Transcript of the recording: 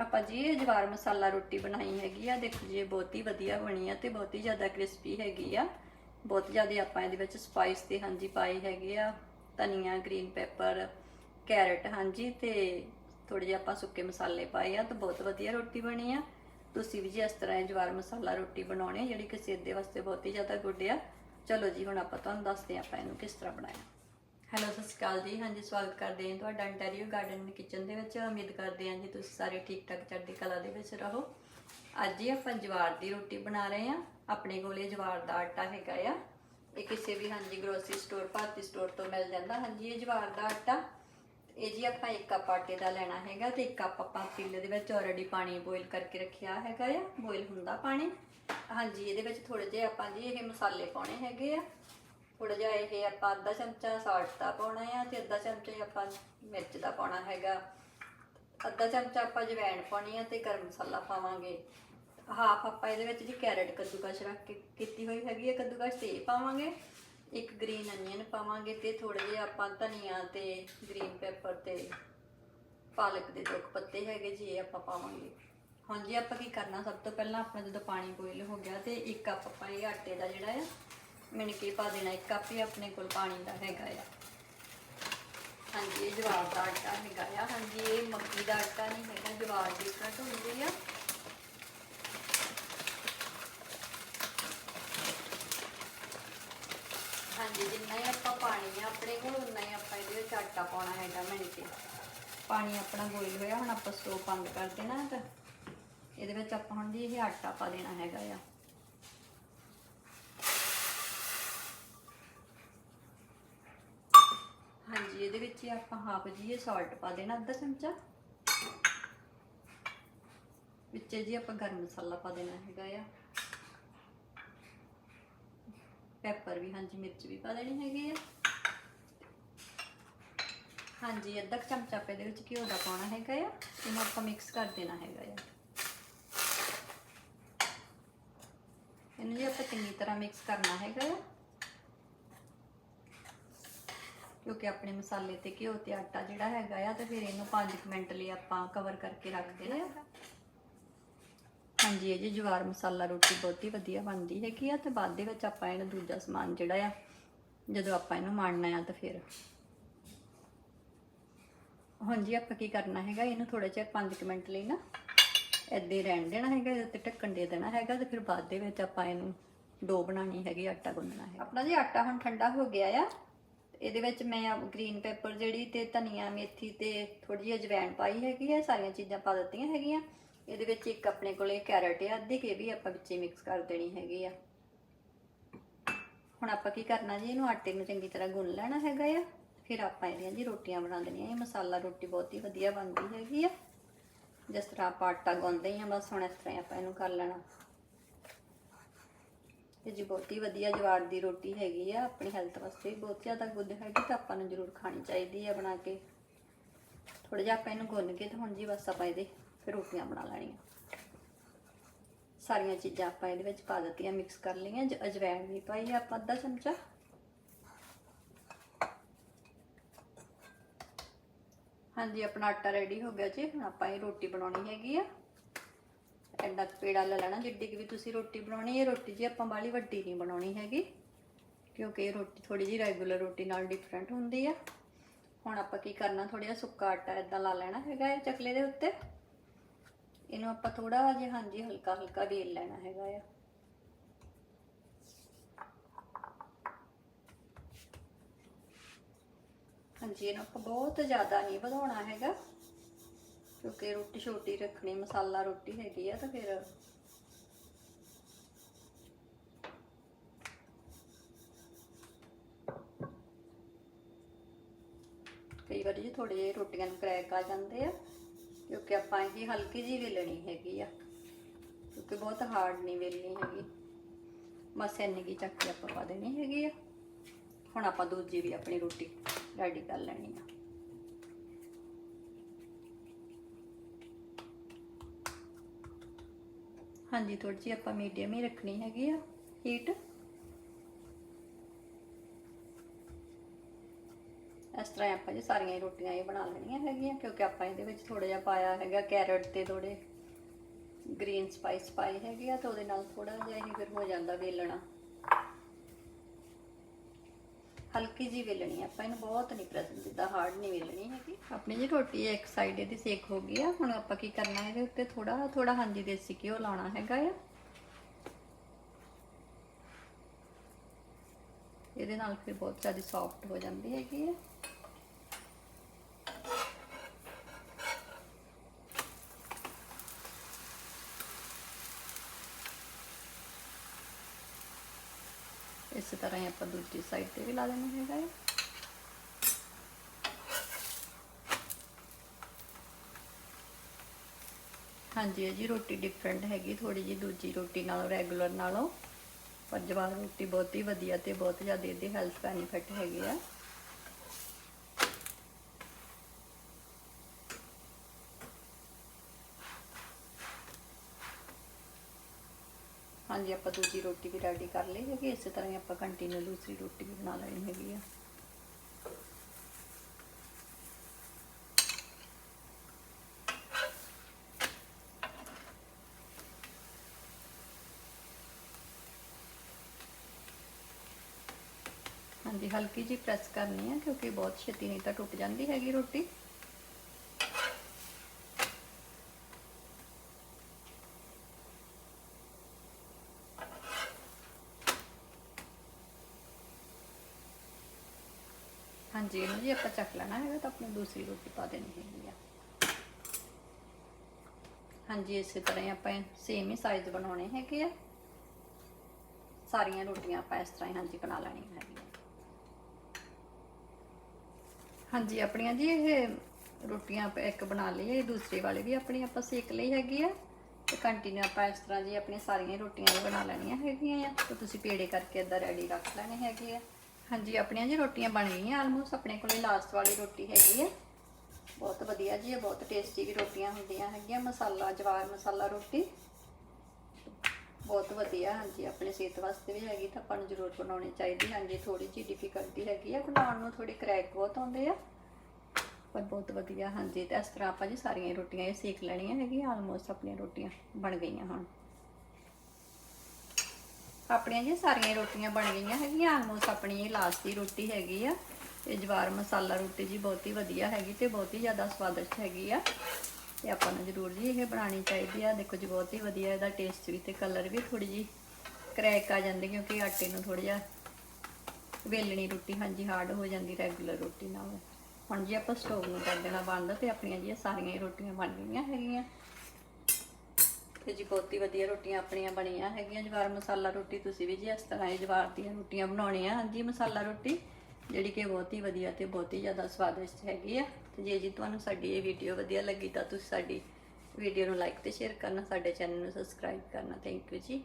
ਆਪਾਂ ਜੀ ਇਹ ਜਵਾਰ ਮਸਾਲਾ ਰੋਟੀ ਬਣਾਈ ਹੈਗੀ ਆ ਦੇਖੋ ਜੀ ਇਹ ਬਹੁਤ ਹੀ ਵਧੀਆ ਬਣੀ ਆ ਤੇ ਬਹੁਤ ਹੀ ਜ਼ਿਆਦਾ ਕ੍ਰਿਸਪੀ ਹੈਗੀ ਆ। ਬਹੁਤ ਜ਼ਿਆਦਾ ਆਪਾਂ ਇਹਦੇ ਵਿੱਚ ਸਪਾਈਸ ਤੇ ਹਾਂਜੀ ਪਾਈ ਹੈਗੇ ਆ ਧਨੀਆ ਗ੍ਰੀਨ ਪੈਪਰ ਕੈਰਟ ਹਾਂਜੀ ਤੇ ਥੋੜੇ ਜਿਹਾ ਆਪਾਂ ਸੁੱਕੇ ਮਸਾਲੇ ਪਾਏ ਆ ਤਾਂ ਬਹੁਤ ਵਧੀਆ ਰੋਟੀ ਬਣੀ ਆ। ਤੁਸੀਂ ਵੀ ਜੀ ਇਸ ਤਰ੍ਹਾਂ ਇਹ ਜਵਾਰ ਮਸਾਲਾ ਰੋਟੀ ਬਣਾਉਣੀ ਆ, ਜਿਹੜੀ ਕਿ ਸਿਹਤ ਦੇ ਵਾਸਤੇ ਬਹੁਤ ਹੀ ਜ਼ਿਆਦਾ ਗੁੱਡ ਆ। ਚਲੋ ਜੀ ਹੁਣ ਆਪਾਂ ਤੁਹਾਨੂੰ ਦੱਸਦੇ ਹਾਂ ਆਪਾਂ ਇਹਨੂੰ ਕਿਸ ਤਰ੍ਹਾਂ ਬਣਾਇਆ। ਹੈਲੋ, ਸਤਿ ਸ਼੍ਰੀ ਅਕਾਲ ਜੀ। ਹਾਂਜੀ, ਸਵਾਗਤ ਕਰਦੇ ਹਾਂ ਤੁਹਾਡਾ ਇੰਟੈਰੀਓ ਗਾਰਡਨ ਕਿਚਨ ਦੇ ਵਿੱਚ। ਉਮੀਦ ਕਰਦੇ ਹਾਂ ਜੀ ਤੁਸੀਂ ਸਾਰੇ ਠੀਕ ਠਾਕ, ਚੜ੍ਹਦੀ ਕਲਾ ਦੇ ਵਿੱਚ ਰਹੋ। ਅੱਜ ਹੀ ਆਪਾਂ ਜਵਾਰ ਦੀ ਰੋਟੀ ਬਣਾ ਰਹੇ ਹਾਂ। ਆਪਣੇ ਕੋਲੇ ਜਵਾਰ ਦਾ ਆਟਾ ਹੈਗਾ ਆ। ਇਹ ਕਿਸੇ ਵੀ, ਹਾਂਜੀ ਗਰੋਸਰੀ ਸਟੋਰ ਭਾਰਤੀ ਸਟੋਰ ਤੋਂ ਮਿਲ ਜਾਂਦਾ। ਹਾਂਜੀ, ਇਹ ਜਵਾਰ ਦਾ ਆਟਾ। ਇਹ ਜੀ ਆਪਾਂ ਇੱਕ ਕੱਪ ਆਟੇ ਦਾ ਲੈਣਾ ਹੈਗਾ ਤੇ ਇੱਕ ਕੱਪ ਆਪਾਂ ਪਤੀਲੇ ਦੇ ਵਿੱਚ ਆਲਰੇਡੀ ਪਾਣੀ ਬੋਇਲ ਕਰਕੇ ਰੱਖਿਆ ਹੈਗਾ ਆ। ਬੋਇਲ ਹੁੰਦਾ ਪਾਣੀ। ਹਾਂਜੀ, ਇਹਦੇ ਵਿੱਚ ਥੋੜੇ ਜਿਹੇ ਆਪਾਂ ਜੀ ਇਹ ਮਸਾਲੇ ਪਾਉਣੇ ਹੈਗੇ ਆ। ਥੋੜਾ ਜਿਹਾ ਇਹ ਆਪਾਂ ਅੱਧਾ ਚਮਚਾ ਸਾਲਟ ਦਾ ਪਾਉਣਾ ਆ ਤੇ ਅੱਧਾ ਚਮਚਾ ਆਪਾਂ ਮਿਰਚ ਦਾ ਪਾਉਣਾ ਹੈਗਾ। ਅੱਧਾ ਚਮਚਾ ਆਪਾਂ ਜਵੈਣ ਪਾਉਣੀ ਆ ਤੇ ਗਰਮ ਮਸਾਲਾ ਪਾਵਾਂਗੇ। ਹਾਫ ਆਪਾਂ ਇਹਦੇ ਵਿੱਚ ਜੀ ਕੈਰਟ ਕੱਦੂਕਸ਼ ਰੱਖ ਕੇ ਕੀਤੀ ਹੋਈ ਹੈਗੀ ਹੈ ਕੱਦੂਕਸ਼ ਤੇ ਪਾਵਾਂਗੇ। ਇੱਕ ਗ੍ਰੀਨ ਅਨੀਅਨ ਪਾਵਾਂਗੇ ਤੇ ਥੋੜੇ ਜਿਹਾ ਆਪਾਂ ਧਨੀਆ ਤੇ ਗ੍ਰੀਨ ਪੈਪਰ ਤੇ ਪਾਲਕ ਦੇ ਦੋ ਪੱਤੇ ਹੈਗੇ ਜੀ, ਇਹ ਆਪਾਂ ਪਾਵਾਂਗੇ। ਹੁਣ ਜੀ ਆਪਾਂ ਕੀ ਕਰਨਾ, ਸਭ ਤੋਂ ਪਹਿਲਾਂ ਆਪਣਾ ਜਦੋਂ ਪਾਣੀ ਬੋਇਲ ਹੋ ਗਿਆ ਤੇ ਇੱਕ ਕੱਪ ਆਪਾਂ ਇਹ ਆਟੇ ਦਾ ਜਿਹੜਾ ਆ ਮਿਣ ਕੇ ਪਾ ਦੇਣਾ? ਇੱਕ ਕੱਪ ਹੀ ਆਪਣੇ ਕੋਲ ਪਾਣੀ ਦਾ ਹੈਗਾ ਆ। ਹਾਂਜੀ, ਇਹ ਜਵਾਰ ਦਾ ਆਟਾ ਹੈਗਾ ਆ। ਹਾਂਜੀ, ਇਹ ਮੱਕੀ ਦਾ ਆਟਾ ਨਹੀਂ ਹੈਗਾ ਜਵਾਰ ਦੀ ਕਟ ਹੁੰਦੀ ਆ। ਹਾਂਜੀ, ਜਿੰਨਾ ਹੀ ਆਪਾਂ ਪਾਣੀ ਆ, ਆਪਣੇ ਕੋਲ ਉਨਾ ਹੀ ਆਪਾਂ ਇਹਦੇ ਵਿੱਚ ਆਟਾ ਪਾਉਣਾ ਹੈਗਾ ਮਿਣ ਕੇ। ਪਾਣੀ ਆਪਣਾ ਬੋਇਲ ਹੋਇਆ, ਹੁਣ ਆਪਾਂ ਸਟੋਵ ਬੰਦ ਕਰ ਦੇਣਾ ਤੇ ਇਹਦੇ ਵਿੱਚ ਆਪਾਂ ਹੁਣ ਜੀ ਇਹ ਆਟਾ ਪਾ ਦੇਣਾ ਹੈਗਾ ਆ। ਹਾਂਜੀ, ਇਹਦੇ ਵਿੱਚ ਆਪਾਂ ਹਾਫ ਜੀ ਸਾਲਟ ਪਾ ਦੇਣਾ, ਅੱਧਾ ਚਮਚਾ। ਵਿੱਚ ਜੀ ਆਪਾਂ ਗਰਮ ਮਸਾਲਾ ਪਾ ਦੇਣਾ ਹੈਗਾ ਆ। ਪੈਪਰ ਵੀ, ਹਾਂਜੀ, ਮਿਰਚ ਵੀ ਪਾ ਦੇਣੀ ਹੈਗੀ ਆ। ਹਾਂਜੀ, ਅੱਧਾ ਕੁ ਚਮਚਾ ਆਪਾਂ ਇਹਦੇ ਵਿੱਚ ਘਿਓ ਦਾ ਪਾਉਣਾ ਹੈਗਾ ਆ, ਇਹਨੂੰ ਆਪਾਂ ਮਿਕਸ ਕਰ ਦੇਣਾ ਹੈਗਾ ਆ। ਇਹਨੂੰ ਜੀ ਆਪਾਂ ਚੰਗੀ ਤਰ੍ਹਾਂ ਮਿਕਸ ਕਰਨਾ ਹੈਗਾ ਆ। ਕਿਉਂਕਿ ਆਪਣੇ ਮਸਾਲੇ ਤੇ ਘਿਓ ਤੇ ਆਟਾ ਜਿਹੜਾ ਹੈਗਾ ਆ ਤੇ ਫਿਰ ਇਹਨੂੰ 5 ਮਿੰਟ ਲਈ ਆਪਾਂ ਕਵਰ ਕਰਕੇ ਰੱਖ ਦੇਣਾ ਹਾਂਜੀ, ਇਹ ਜੀ ਜਵਾਰ ਮਸਾਲਾ ਰੋਟੀ ਬਹੁਤ ਹੀ ਵਧੀਆ ਬਣਦੀ ਹੈਗੀ ਆ ਤੇ ਬਾਅਦ ਦੇ ਵਿੱਚ ਆਪਾਂ ਇਹਨੂੰ ਦੂਜਾ ਸਮਾਨ ਜਿਹੜਾ ਆ, ਜਦੋਂ ਆਪਾਂ ਇਹਨੂੰ ਮਾਣਨਾ ਆ ਤਾਂ ਫਿਰ। ਹਾਂਜੀ, ਆਪਾਂ ਕੀ ਕਰਨਾ ਹੈਗਾ, ਇਹਨੂੰ ਥੋੜਾ ਜਿਹਾ 5 ਮਿੰਟ ਲਈ ਨਾ ਏਦਾਂ ਹੀ ਰਹਿਣ ਦੇਣਾ ਹੈਗਾ, ਇਹਦੇ 'ਤੇ ਢੱਕਣ ਦੇ ਦੇਣਾ ਹੈਗਾ ਤੇ ਫਿਰ ਬਾਅਦ ਦੇ ਵਿੱਚ ਆਪਾਂ ਇਹਨੂੰ ਡੋ ਬਣਾਣੀ ਹੈਗੀ, ਆਟਾ ਗੁੰਨਣਾ ਹੈ ਆਪਣਾ ਜੀ ਆਟਾ ਹੁਣ ਠੰਡਾ ਹੋ ਗਿਆ ਆ। ਇਹਦੇ ਵਿੱਚ ਮੈਂ ਗ੍ਰੀਨ ਪੈਪਰ ਜਿਹੜੀ ਤੇ ਧਨੀਆ, ਮੇਥੀ ਤੇ ਥੋੜੀ ਜਿਹੀ ਅਜਵਾਇਣ ਪਾਈ ਹੈਗੀ ਹੈ ਸਾਰੀਆਂ ਚੀਜ਼ਾਂ ਪਾ ਦਿੱਤੀਆਂ ਹੈਗੀਆਂ। ਇਹਦੇ ਵਿੱਚ ਇੱਕ ਆਪਣੇ ਕੋਲੇ ਕੈਰਟ ਹੈ ਅੱਧੀ ਕੇ ਵੀ ਆਪਾਂ ਵਿੱਚੇ ਮਿਕਸ ਕਰ ਦੇਣੀ ਹੈਗੀ ਆ। ਹੁਣ ਆਪਾਂ ਕੀ ਕਰਨਾ ਜੀ, ਇਹਨੂੰ ਆਟੇ ਨੂੰ ਚੰਗੀ ਤਰ੍ਹਾਂ ਗੁੰਨ ਲੈਣਾ ਹੈਗਾ ਆ। ਫਿਰ ਆਪਾਂ ਇਹਦੀਆਂ ਜੀ ਰੋਟੀਆਂ ਬਣਾ ਦੇਣੀਆਂ, ਇਹ ਮਸਾਲਾ ਰੋਟੀ ਬਹੁਤ ਹੀ ਵਧੀਆ ਬਣਦੀ ਹੈਗੀ ਆ। ਜਿਸ ਤਰ੍ਹਾਂ ਆਪਾਂ ਆਟਾ ਗੁੰਨਦੇ ਹਾਂ ਬਸ ਹੁਣ ਇਸ ਤਰ੍ਹਾਂ ਹੀ ਆਪਾਂ ਇਹਨੂੰ ਕਰ ਲੈਣਾ। ਇਹ ਜੀ ਬਹੁਤ ਹੀ ਵਧੀਆ ਜਵਾਰ ਦੀ ਰੋਟੀ ਹੈਗੀ ਆ, ਆਪਣੀ ਹੈਲਥ ਵਾਸਤੇ ਵੀ ਬਹੁਤ ਜ਼ਿਆਦਾ ਗੁੱਡ ਹੈਗੀ ਤਾਂ ਆਪਾਂ ਨੂੰ ਜ਼ਰੂਰ ਖਾਣੀ ਚਾਹੀਦੀ ਆ ਬਣਾ ਕੇ। ਥੋੜਾ ਜਿਹਾ ਆਪਾਂ ਇਹਨੂੰ ਗੁੰਨ ਕੇ ਤੇ ਹੁਣ ਜੀ ਬਸ ਆਪਾਂ ਇਹਦੇ ਫਿਰ ਰੋਟੀਆਂ ਬਣਾ ਲੈਣੀਆਂ। ਸਾਰੀਆਂ ਚੀਜ਼ਾਂ ਆਪਾਂ ਇਹਦੇ ਵਿੱਚ ਪਾ ਦਿੱਤੀਆਂ ਮਿਕਸ ਕਰ ਲਈਆਂ, ਜ- ਅਜਵਾਇਣ ਵੀ ਪਾਈ ਆ ਆਪਾਂ ਅੱਧਾ ਚਮਚਾ। ਹਾਂਜੀ, ਆਪਣਾ ਆਟਾ ਰੈਡੀ ਹੋ ਗਿਆ ਜੀ, ਹੁਣ ਆਪਾਂ ਇਹ ਰੋਟੀ ਬਣਾਉਣੀ ਹੈਗੀ ਆ। ਐਡਾ ਪੇੜਾ ਲੈ ਲੈਣਾ, ਜਿੱਡੀ ਕਿ ਵੀ ਤੁਸੀਂ ਰੋਟੀ ਬਣਾਉਣੀ ਹੈ ਰੋਟੀ ਜੀ ਆਪਾਂ ਬਾਲੀ ਵੱਡੀ ਨਹੀਂ ਬਣਾਉਣੀ ਹੈਗੀ, ਕਿਉਂਕਿ ਇਹ ਰੋਟੀ ਥੋੜੀ ਜੀ ਰੈਗੂਲਰ ਰੋਟੀ ਨਾਲ ਡਿਫਰੈਂਟ ਹੁੰਦੀ ਆ। ਹੁਣ ਆਪਾਂ ਕੀ ਕਰਨਾ ਥੋੜਾ ਜਿਹਾ ਸੁੱਕਾ ਆਟਾ ਇਦਾਂ ਲਾ ਲੈਣਾ ਹੈਗਾ ਇਹ ਚਕਲੇ ਦੇ ਉੱਤੇ। ਇਹਨੂੰ ਆਪਾਂ ਥੋੜਾ ਜਿਹਾ, ਹਾਂਜੀ ਹਲਕਾ ਹਲਕਾ ਵੇਲ ਲੈਣਾ ਹੈਗਾ ਆ। ਹਾਂਜੀ, ਇਹਨੂੰ ਆਪਾਂ ਬਹੁਤ ਜ਼ਿਆਦਾ ਨਹੀਂ ਵਧਾਉਣਾ ਹੈਗਾ। ਕਿਉਂਕਿ ਰੋਟੀ ਛੋਟੀ ਰੱਖਣੀ, ਮਸਾਲਾ ਰੋਟੀ ਹੈਗੀ ਆ ਤਾਂ ਫਿਰ ਕਈ ਵਾਰੀ ਜੀ ਥੋੜੇ ਜਿਹੇ ਰੋਟੀਆਂ ਨੂੰ ਕਰੈਕ ਆ ਜਾਂਦੇ ਆ, ਕਿਉਂਕਿ ਆਪਾਂ ਇਹ ਹਲਕੀ ਜੀ ਵੇਲਣੀ ਹੈਗੀ ਆ, ਕਿਉਂਕਿ ਬਹੁਤ ਹਾਰਡ ਨਹੀਂ ਵੇਲਣੀ ਹੈਗੀ। ਬਸ ਇੰਨੀ ਕੀ ਚੱਕ ਕੇ ਆਪਾਂ ਪਾ ਦੇਣੀ ਹੈਗੀ ਆ। ਹੁਣ ਆਪਾਂ ਦੂਜੀ ਵੀ ਆਪਣੀ ਰੋਟੀ ਰੈਡੀ ਕਰ ਲੈਣੀ ਆ। ਹਾਂਜੀ ਥੋੜੀ ਜਿਹੀ ਆਪਾਂ ਮੀਡੀਅਮ ਹੀ ਰੱਖਣੀ ਹੈਗੀ ਆ ਹੀਟ ਇਸ ਤਰ੍ਹਾਂ ਆਪਾਂ ਜੀ ਸਾਰੀਆਂ ਹੀ ਰੋਟੀਆਂ ਇਹ ਬਣਾ ਲੈਣੀਆਂ ਹੈਗੀਆਂ, ਕਿਉਂਕਿ ਆਪਾਂ ਇਹਦੇ ਵਿੱਚ ਥੋੜਾ ਜਿਹਾ ਪਾਇਆ ਹੈਗਾ ਕੈਰਟ ਤੇ ਥੋੜੇ ਗ੍ਰੀਨ ਸਪਾਈਸ ਪਾਈ ਹੈਗੇ ਆ, ਤਾਂ ਉਹਦੇ ਨਾਲ ਥੋੜਾ ਜਿਹਾ ਹੀ ਫਿਰ ਹੋ ਜਾਂਦਾ ਵੇਲਣਾ। ਹਲਕੀ ਜੀ ਵੇਲਣੀ ਹੈ ਆਪਾਂ ਇਹਨੂੰ ਬਹੁਤ ਨਹੀਂ ਪ੍ਰੈਸ ਜਿੱਦਾਂ ਹਾਰਡ ਨਹੀਂ ਵੇਲਣੀ ਹੈਗੀ। ਆਪਣੀ ਜੀ ਰੋਟੀ ਇੱਕ ਸਾਈਡ ਇਹਦੀ ਸੇਕ ਹੋ ਗਈ ਆ। ਹੁਣ ਆਪਾਂ ਕੀ ਕਰਨਾ ਇਹਦੇ ਉੱਤੇ ਥੋੜਾ ਥੋੜਾ ਹਾਂਜੀ ਦੇਸੀ ਘਿਓ ਲਾਉਣਾ ਹੈਗਾ ਆ। ਇਹਦੇ ਨਾਲ ਫਿਰ ਬਹੁਤ ਜ਼ਿਆਦਾ ਸੌਫਟ ਹੋ ਜਾਂਦੀ ਹੈਗੀ ਹੈ ਇਸੇ ਤਰ੍ਹਾਂ ਹੀ ਆਪਾਂ ਦੂਜੀ ਸਾਈਡ ਤੇ ਵੀ ਲਾ ਦੇਣਾ ਹੈਗਾ ਹੈ ਹਾਂਜੀ ਇਹ ਜੀ ਰੋਟੀ ਡਿਫਰੈਂਟ ਹੈਗੀ ਥੋੜੀ ਜੀ ਦੂਜੀ ਰੋਟੀ ਨਾਲੋਂ ਰੈਗੂਲਰ ਨਾਲੋਂ। ਪਰ ਜਵਾਰ ਰੋਟੀ ਬਹੁਤ ਹੀ ਵਧੀਆ ਤੇ ਬਹੁਤ ਜ਼ਿਆਦਾ ਇਹਦੇ ਹੈਲਥ ਬੈਨੀਫਿਟ ਹੈਗੇ ਆ। ਹਾਂਜੀ, ਆਪਾਂ ਦੂਜੀ ਰੋਟੀ ਵੀ ਰੈਡੀ ਕਰ ਲਈ ਹੈਗੀ, ਇਸੇ ਤਰ੍ਹਾਂ ਹੀ ਆਪਾਂ ਕੰਟੀਨਿਊ ਦੂਸਰੀ ਰੋਟੀ ਵੀ ਬਣਾ ਲੈਣੀ ਹੈਗੀ ਆ। ਹਾਂਜੀ, ਹਲਕੀ ਜੀ ਪ੍ਰੈਸ ਕਰਨੀ ਹੈ ਕਿਉਂਕਿ ਬਹੁਤ ਛੇਤੀ ਨਹੀਂ ਤਾਂ ਟੁੱਟ ਜਾਂਦੀ ਹੈਗੀ ਰੋਟੀ। ਹਾਂਜੀ, ਇਹਨੂੰ ਜੀ ਆਪਾਂ ਚੱਕ ਲੈਣਾ ਹੈਗਾ ਤਾਂ ਆਪਣੀ ਦੂਸਰੀ ਰੋਟੀ ਪਾ ਦੇਣੀ ਹੈਗੀ ਆ। ਹਾਂਜੀ, ਇਸੇ ਤਰ੍ਹਾਂ ਹੀ ਆਪਾਂ ਸੇਮ ਹੀ ਸਾਈਜ਼ ਬਣਾਉਣੇ ਹੈਗੇ ਆ। ਸਾਰੀਆਂ ਰੋਟੀਆਂ ਆਪਾਂ ਇਸ ਤਰ੍ਹਾਂ ਹੀ ਹਾਂਜੀ ਬਣਾ ਲੈਣੀਆਂ ਹੈਗੀਆਂ। ਹਾਂਜੀ, ਆਪਣੀਆਂ ਜੀ ਇਹ ਰੋਟੀਆਂ ਆਪਾਂ ਇੱਕ ਬਣਾ ਲਈ ਇਹ ਦੂਸਰੀ ਵਾਲੀ ਵੀ ਆਪਣੀ ਆਪਾਂ ਸੇਕ ਲਈ ਹੈਗੀ ਆ। ਤੇ ਕੰਟੀਨਿਊ ਆਪਾਂ ਇਸ ਤਰ੍ਹਾਂ ਜੀ ਆਪਣੀਆਂ ਸਾਰੀਆਂ ਰੋਟੀਆਂ ਵੀ ਬਣਾ ਲੈਣੀਆਂ ਹੈਗੀਆਂ ਆ। ਤੇ ਤੁਸੀਂ ਪੇੜੇ ਕਰਕੇ ਇਦਾਂ ਰੈਡੀ ਰੱਖ ਲੈਣੇ ਹੈਗੇ ਆ। ਹਾਂਜੀ, ਆਪਣੀਆਂ ਜੀ ਰੋਟੀਆਂ ਬਣ ਗਈਆਂ। ਆਲਮੋਸਟ ਆਪਣੇ ਕੋਲੇ ਲਾਸਟ ਵਾਲੀ ਰੋਟੀ ਹੈਗੀ ਹੈ ਬਹੁਤ ਵਧੀਆ ਜੀ ਇਹ ਬਹੁਤ ਟੇਸਟੀ ਵੀ ਰੋਟੀਆਂ ਹੁੰਦੀਆਂ ਹੈਗੀਆਂ। ਮਸਾਲਾ, ਜਵਾਰ ਮਸਾਲਾ ਰੋਟੀ। ਬਹੁਤ ਵਧੀਆ, ਹਾਂਜੀ, ਆਪਣੇ ਸਿਹਤ ਵਾਸਤੇ ਵੀ ਹੈਗੀ ਤਾਂ ਆਪਾਂ ਨੂੰ ਜ਼ਰੂਰ ਬਣਾਉਣੀ ਚਾਹੀਦੀ। ਹਾਂਜੀ ਥੋੜੀ ਜਿਹੀ ਡਿਫਿਕਲਟੀ ਹੈਗੀ ਆ। ਬਣਾਉਣ ਨੂੰ ਥੋੜੀ ਕਰੈਕ ਬਹੁਤ ਆਉਂਦੇ ਆ। ਪਰ ਬਹੁਤ ਵਧੀਆ, ਹਾਂਜੀ, ਤੇ ਇਸ ਤਰ੍ਹਾਂ ਆਪਾਂ ਜੀ ਸਾਰੀਆਂ ਰੋਟੀਆਂ ਇਹ ਸੇਕ ਲੈਣੀਆਂ ਹੈਗੀਆਂ। ਆਲਮੋਸਟ ਆਪਣੀਆਂ ਰੋਟੀਆਂ ਬਣ ਗਈਆਂ ਹੁਣ। ਆਪਣੀਆਂ ਜੀ ਸਾਰੀਆਂ ਹੀ ਰੋਟੀਆਂ ਬਣ ਗਈਆਂ ਹੈਗੀਆਂ, ਆਲਮੋਸਟ ਆਪਣੀ ਇਹ ਲਾਸਟ ਦੀ ਰੋਟੀ ਹੈਗੀ ਆ। ਇਹ ਜਵਾਰ ਮਸਾਲਾ ਰੋਟੀ ਜੀ ਬਹੁਤ ਹੀ ਵਧੀਆ ਹੈਗੀ ਤੇ ਬਹੁਤ ਹੀ ਜ਼ਿਆਦਾ ਸਵਾਦਿਸ਼ਟ ਹੈਗੀ ਆ। ਤੇ ਆਪਾਂ ਨੂੰ ਜ਼ਰੂਰ ਜੀ ਇਹ ਬਣਾਉਣੀ ਚਾਹੀਦੀ ਆ। ਦੇਖੋ ਜੀ, ਬਹੁਤ ਹੀ ਵਧੀਆ ਇਹਦਾ ਟੇਸਟ ਵੀ ਤੇ ਕਲਰ ਵੀ ਥੋੜੀ ਜੀ ਕਰੈਕ ਆ ਜਾਂਦੀ ਕਿਉਂਕਿ ਆਟੇ ਨੂੰ ਥੋੜਾ ਜਿਹਾ ਵੇਲਣੀ ਰੋਟੀ, ਹਾਂਜੀ ਹਾਰਡ ਹੋ ਜਾਂਦੀ ਰੈਗੂਲਰ ਰੋਟੀ ਨਾਲ। ਹੁਣ ਜੀ ਆਪਾਂ ਸਟੋਵ ਨੂੰ ਕਰ ਦੇਣਾ ਬੰਦ ਤੇ ਆਪਣੀਆਂ ਜੀ ਸਾਰੀਆਂ ਹੀ ਰੋਟੀਆਂ ਬਣ ਗਈਆਂ ਹੈਗੀਆਂ। ਤੇ ਜੀ ਬਹੁਤ ਹੀ ਵਧੀਆ ਰੋਟੀਆਂ ਆਪਣੀਆਂ ਬਣੀਆਂ ਹੈਗੀਆਂ, ਜਵਾਰ ਮਸਾਲਾ ਰੋਟੀ ਤੁਸੀਂ ਵੀ ਜੀ ਇਸ ਤਰ੍ਹਾਂ ਹੀ ਜਵਾਰ ਦੀਆਂ ਰੋਟੀਆਂ ਬਣਾਉਣੀਆਂ ਹਾਂਜੀ, ਮਸਾਲਾ ਰੋਟੀ ਜਿਹੜੀ ਕਿ ਬਹੁਤ ਹੀ ਵਧੀਆ ਤੇ ਬਹੁਤ ਹੀ ਜ਼ਿਆਦਾ ਸਵਾਦਿਸ਼ਟ ਹੈਗੀ ਆ। ਤੇ ਜੇ ਜੀ ਤੁਹਾਨੂੰ ਸਾਡੀ ਇਹ ਵੀਡੀਓ ਵਧੀਆ ਲੱਗੀ ਤਾਂ ਤੁਸੀਂ ਸਾਡੀ ਵੀਡੀਓ ਨੂੰ ਲਾਈਕ ਤੇ ਸ਼ੇਅਰ ਕਰਨਾ, ਸਾਡੇ ਚੈਨਲ ਨੂੰ ਸਬਸਕ੍ਰਾਈਬ ਕਰਨਾ। ਥੈਂਕ ਯੂ ਜੀ।